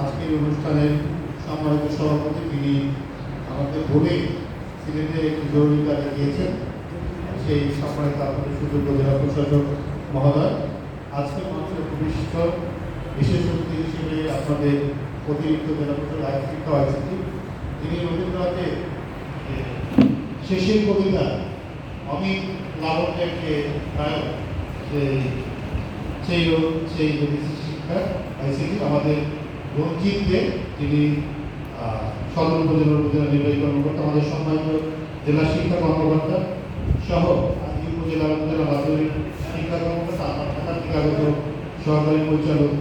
আজকের অনুষ্ঠানের সম্মানিত সভাপতি তিনি আমাদের ভোরে সিলেটে একটি জরুরি কাজে গিয়েছেন সেই সম্মানিত আপনাদের সুযোগ্য জেলা প্রশাসক মহোদয় আজকে মানুষের ভবিষ্যৎ বিশেষ অতিথি হিসেবে আপনাদের অতিরিক্ত জেলা প্রশাসক আয় শিক্ষা আইসিটি তিনি রবীন্দ্রনাথের শেষের কবিতা অমিত লাবণ্যের যে সেই সেই সেই বিদেশি শিক্ষা আইসিটি আমাদের রঞ্জিতদের যিনি সদর উপজেলার উপজেলা নির্বাহী কর্মকর্তা, আমাদের সম্মানিত জেলা শিক্ষা কর্মকর্তা সহ আদি উপজেলা উপজেলা মাধ্যমিক শিক্ষা কর্মকর্তা, আমার আগত সহকারী পরিচালক,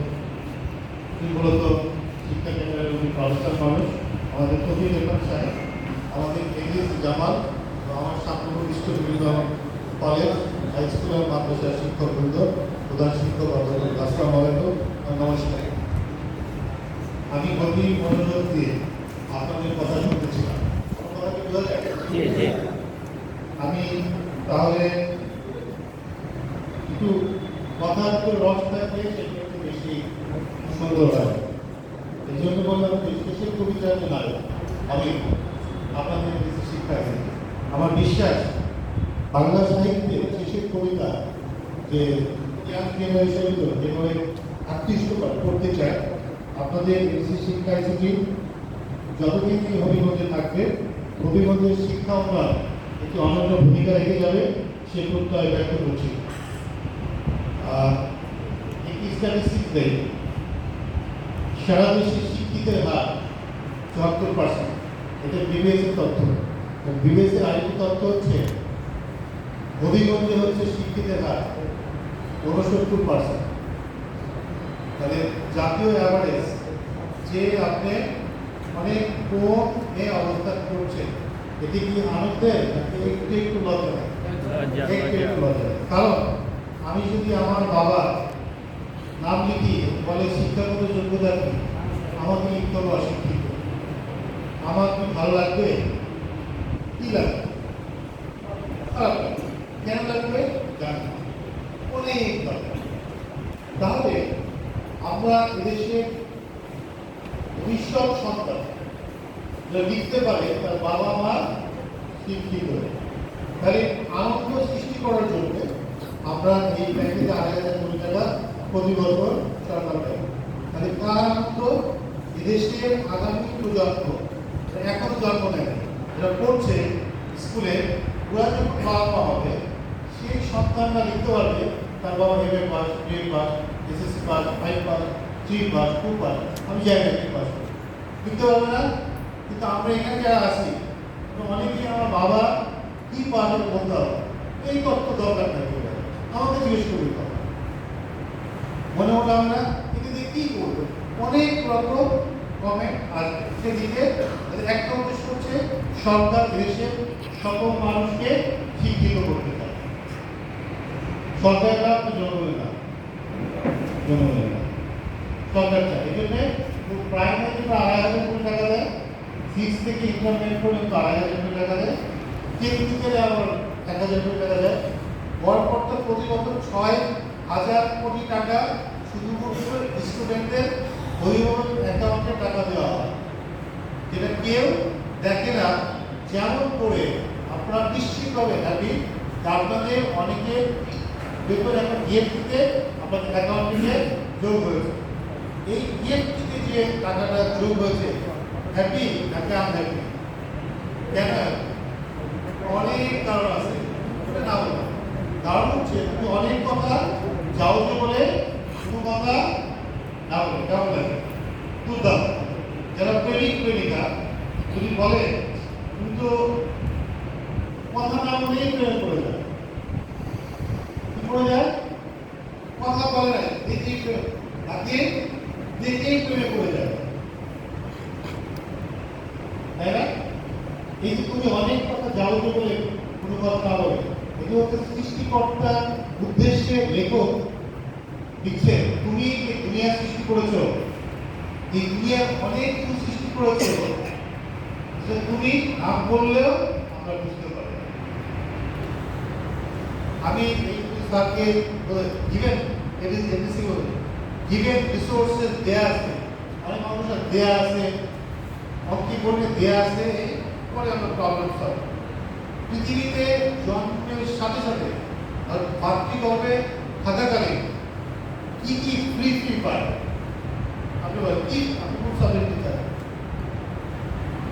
তিনি মূলত শিক্ষা কেন্দ্রের উনি প্রফেসর মানুষ, আমাদের কবি রেখান সাহেব, আমাদের এগিয়েছে জামাল আমার সাম্প্রতিক বিভিন্ন কলেজ, হাই স্কুল এবং মাদ্রাসার শিক্ষকবৃন্দ প্রধান আসসালাম আলাইকুম নমস্কার আমি গভীর মনোযোগ দিয়ে আপনাদের কথা শুনতেছিলাম আমি তাহলে একটু কথার তো রস থাকলে একটু বেশি সুন্দর হয় এই জন্য বললাম শেষের কবিতার যে নায়ক আমি আপনাদের কিছু শিক্ষা আমার বিশ্বাস বাংলা সাহিত্যে শেষের কবিতা যে ইয়াং জেনারেশনগুলো যেভাবে আকৃষ্ট করতে চায়, আপনাদের এসি শিক্ষা ইনস্টিটিউট যতদিন তিনি হবিগঞ্জে থাকবে হবিগঞ্জের শিক্ষা উন্নয়ন একটি অনন্য ভূমিকা রেখে যাবে, সে প্রত্যয় ব্যক্ত করছি। একটি স্ট্যাটিস্টিক্স দেয় সারা দেশে শিক্ষিতের হার চুয়াত্তর পার্সেন্ট এটা বিবিএসের তথ্য। বিবিএসের আরেকটি তথ্য হচ্ছে হবিগঞ্জে হচ্ছে শিক্ষিতের হার ঊনসত্তর পার্সেন্ট তাহলে জাতীয় অ্যাভারেজ যে আপনি অনেক কম অবস্থান করছে এটি কি আনন্দের নাকি একটু একটু লজ্জা একটু। একটু লজ্জা। কারণ আমি যদি আমার বাবা নাম লিখি বলে শিক্ষাগত যোগ্যতা কি আমাকে লিখতে হবে অশিক্ষিত। আমার কি ভালো লাগবে? কি লাগবে? খারাপ লাগবে। কেন লাগবে? জানি। অনেক দরকার। তাহলে আমরা এদেশের ভবিষ্যৎ সন্তান যা লিখতে পারে তার বাবা মা শিক্ষিত তাহলে আনন্দ সৃষ্টি করার জন্য আমরা এই ব্যাংকে আড়াই হাজার কোটি টাকা প্রতি সরকার দেয়। তাহলে কার আনন্দ? এদেশের আগামী প্রজন্ম, এখনও জন্ম নেয় যারা পড়ছে, স্কুলে ওরা যখন বাবা মা হবে সেই সন্তানরা লিখতে পারবে, তার বাবা M A pass B A pass SSC pass five pass three pass two pass, আমি না কি পাস লিখতে পারবে না, কিন্তু আমরা এখানে যারা তো অনেকেই আমার বাবা কি পাস বলতে হবে এই তথ্য দরকার বলে। আমাকে জিজ্ঞেস করবে মনে হলো আমরা এটা দিয়ে কি করব। অনেক রকম কমেন্ট আসবে। সেদিকে একটা উদ্দেশ্য হচ্ছে সরকার দেশের সকল মানুষকে শিক্ষিত সরকার লাভ তো জনগণের লাভ জনগণের লাভ সরকার চায়। এই জন্যে প্রাইমারি বা আড়াই হাজার কোটি টাকা দেয় সিক্স থেকে ইন্টারমিডিয়েট পর্যন্ত আড়াই হাজার কোটি টাকা দেয়। টেকনিক্যালে আবার এক হাজার কোটি টাকা দেয়। গড়পড়তা প্রতি বছর ছয় হাজার কোটি টাকা শুধুমাত্র স্টুডেন্টদের অভিভাবক অ্যাকাউন্টে টাকা দেওয়া হয়। যেটা কেউ দেখে না, যেমন করে আপনারা নিশ্চিতভাবে হ্যাপি আপনাদের অনেকে বেতন একটা গিয়েফটিতে আপনাদের অ্যাকাউন্টিংয়ে যোগ হয়েছে। এই গিয়েফটিতে যে টাকাটা যোগ হয়েছে হ্যাপি নাকি আনহ্যাপি কেন অনেক কারণ আছে ওটা না বলো। কারণ হচ্ছে, তুমি অনেক কথা যাও যে বলে, কোনো কথা না বলে। কেমন লাগে? দুর্দান্ত। যারা প্রেমিক, প্রেমিকা, যদি বলে, তুমি তো কথা না বলেই করে যায় কথা বলে না দেখেই তাকে দেখেই প্রেমে যায় তাই না? এই যে তুমি অনেক কথা যাও যে বলে কোনো কথা বলে এটি হচ্ছে সৃষ্টিকর্তা উদ্দেশ্যে লেখক লিখছে তুমি এই দুনিয়া সৃষ্টি করেছ, এই দুনিয়ার অনেক কিছু সৃষ্টি করেছ যে তুমি নাম বললেও আমরা বুঝতে পারি আমি স্যারকে গিভেন এবিসি বলে গিভেন রিসোর্সেস দেয়া আছে। অনেক মানুষের দেয়া আছে। অঙ্কি করলে দেয়া আছে পরে আমরা প্রবলেম সলভ পৃথিবীতে জন্মের সাথে সাথে আর মাতৃগর্ভে থাকাকালীন কি কি ফ্রি ফ্রি পায় আপনি বলেন, কি? আপনি কোন সাবজেক্ট টিচার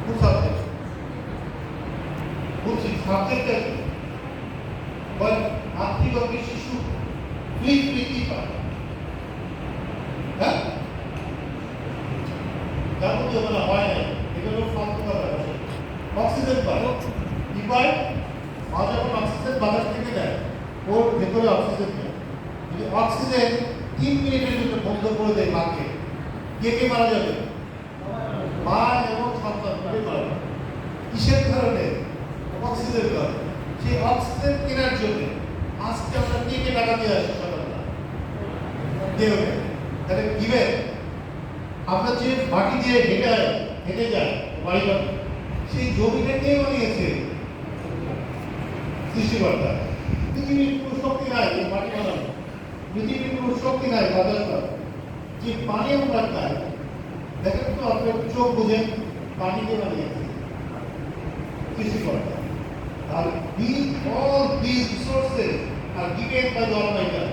কোন সাবজেক্ট বলছি সাবজেক্টটা কি? বল মাতৃগর্ভে কি পায় হ্যাঁ যার মধ্যে ওখানে হয় না এগুলো ফালতু কথা অক্সিজেন পায় কি পায় মা যখন অক্সিজেন বাতাস থেকে দেয় ওর ভেতরে অক্সিজেন নেই যদি অক্সিজেন তিন মিনিটের জন্য বন্ধ করে দেয় মাকে কে কে মারা যাবে মা এবং সন্তান দুটোই মারা যাবে। কিসের কারণে অক্সিজেন কারণে সেই অক্সিজেন কেনার জন্য আজকে আমরা কে কে টাকা দিয়ে আসি দেবে তাহলে দিবেন আমরা যে মাটি দিয়ে হেঁটে হেঁটে যায় বাড়ি বাড়ি। সেই জমিটা কে বানিয়েছে সৃষ্টিকর্তা। পৃথিবীর কোনো শক্তি নাই, এই মাটি বানানো পৃথিবীর কোনো শক্তি নাই বাতাস। যে পানি আমরা খাই, দেখেন তো আপনার চোখ বুঝেন, পানি কে বানিয়েছে সৃষ্টিকর্তা। আর these all these resources R by the Almighty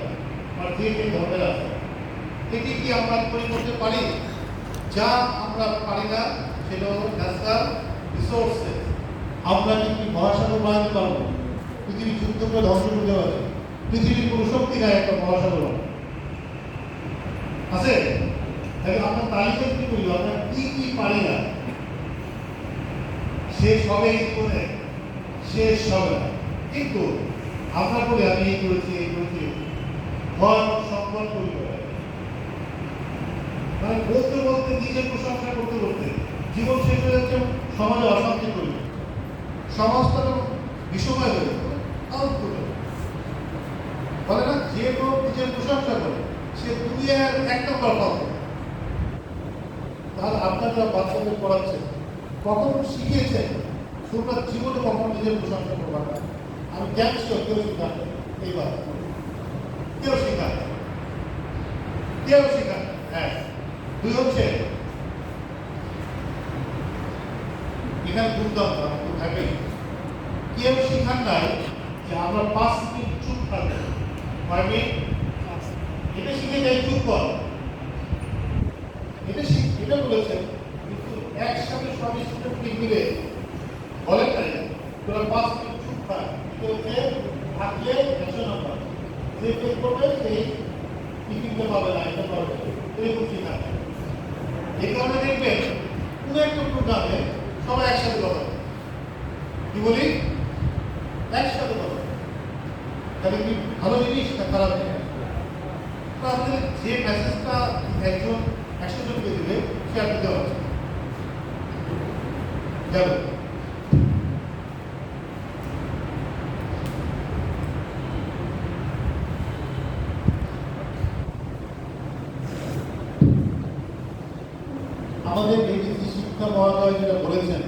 আর যে যে ধর্মের আছে। এটি কি আমরা তৈরি করতে পারি? যা আমরা পারি না, সেটা হলো ন্যাচারাল রিসোর্সেস আমরা কিন্তু মহাসাগর বানাতে পারব? পৃথিবী যুদ্ধ করে ধ্বংস করতে পারে পৃথিবীর কোনো শক্তি নাই একটা মহাসাগর। আছে? তাহলে আমরা তালিকা কি করি আমরা কি কি পারি না? শেষ হবে এই করে শেষ হবে কিন্তু আমরা বলি, আমি এই করেছি এই করেছি। সংকট তৈরি করে। মানে বলতে বলতে নিজের প্রশংসা করতে করতে জীবন শেষ হয়ে যাচ্ছে সমাজে অশান্তি তৈরি সমাজটা বিষময় হয়ে যাচ্ছে আউট করে বলে না, যে লোক নিজের প্রশংসা করে, সে দুনিয়ার এক নম্বর পাবে। তাহলে আপনারা বাচ্চাদের পড়াচ্ছেন কখন শিখিয়েছেন তোমরা জীবনে কখন নিজের প্রশংসা করবা না? আমি গ্যাংস্টার কেউ শেখান এইবার। কেউ শেখান কেউ শেখান হ্যাঁ। দুই হচ্ছে এখানে তো থাকেই। কেউ শেখান নাই যে আমরা পাঁচ মিনিট চুপ থাকব কয় এটা শিখে যাই চুপ কর। এটা এটা বলেছেন, কিন্তু একসাথে সব স্টুডেন্ট মিলে বলেন না, তোরা পাঁচ মিনিট চুপ থাক এটা হচ্ছে থাকলে একশো নাম্বার। যে ফেল করবে, সেই টিফিনটা পাবে না, এটা পাবে। এরকম শেখা। এই কারণে দেখবেন কোনো একটা প্রোগ্রামে সবাই একসাথে কথা বলে। কি বলি একসাথে কথা। তাহলে কি ভালো জিনিস না খারাপ জিনিস আপনাদের যে মেসেজটা একজন একশো জনকে দিলে সে আপনি দেওয়া উচিত যাবে আমাদের বিদেশি শিক্ষা মহোদয় যেটা বলেছেন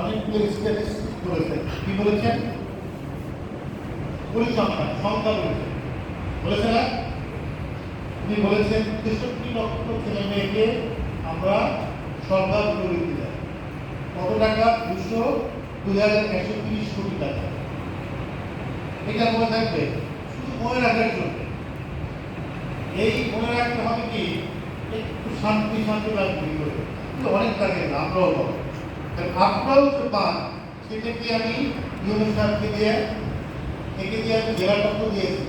অনেকগুলো স্ট্যাটিস্টিক বলেছেন কি বলেছেন? পরিসংখ্যান সংখ্যা বলেছেন। বলেছেন না? উনি বলেছেন, তেষট্টি লক্ষ ছেলে মেয়েকে আমরা সরকার প্রবৃত্তি দেয়। কত টাকা? দুশো দুই হাজার একশো তিরিশ কোটি টাকা। এটা মনে থাকবে, শুধু মনে রাখার জন্য। এই মনে রাখতে হবে কি? একটু শান্তি শান্তি লাগবে করে। কিন্তু অনেক থাকে না আমরাও পাবো তাহলে যে পান, সেটা কি আমি ইউনিট সাহেবকে দিয়ে, একে দিয়ে আমি জেলা তথ্য দিয়েছি,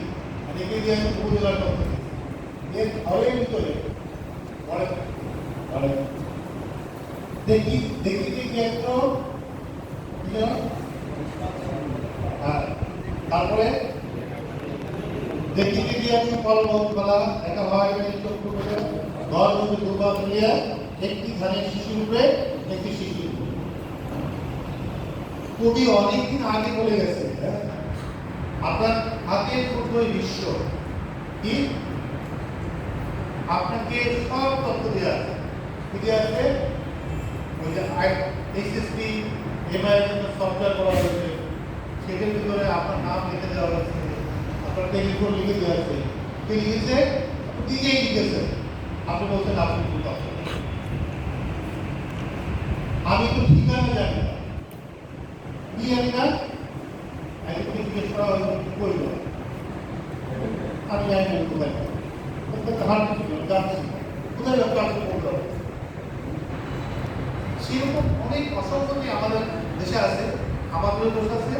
আর একে দিয়ে আমি উপজেলার তথ্য দিয়েছি। এর ভিতরে ঘরে ঘরে দেখি দেখি দেখি একটু কি হ্যাঁ তারপরে দেখি দেখি একটু কলম বলা একা হয় চক্ষু করে ঘর মধ্যে দুর্বা মিলিয়া একটি শিশুর উপরে একটি উপরে কবি অনেকদিন আগে বলে গেছে হ্যাঁ? আপনার হাতের মুঠোয় বিশ্ব, কি? আপনাকে সব তথ্য দেওয়া আছে। কি দেওয়া আছে? ওই যে এসএসপি, এমআই সফটওয়্যার করা হয়েছে। সেটার ভিতরে আপনার নাম লিখে দেওয়া হয়েছে। টেলিফোন লিখে দেওয়া আছে। কে লিখেছে? নিজেই লিখেছে। আপনি বলছেন আপনি কথা আমি তো ঠিকানা জানি কি জানি না? একজনকে জিজ্ঞেস করা হয়তো কি করল আমি জানি না কোথায়। হার যাচ্ছি কোথায় যাব কাছে পড়ল সেরকম অনেক আমাদের দেশে আছে আমাদের দোষ আছে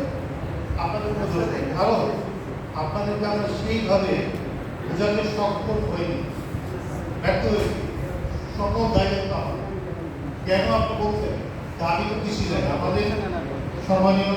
আপনাদের দোষ নেই কারণ আপনাদেরকে আমরা সেইভাবে বোঝাতে সক্ষম হয়নি। ব্যর্থ হয়েছি। সকল দায়িত্ব কেন আপনি বলছেন? তা আমি জানি আমাদের সম্মানীয়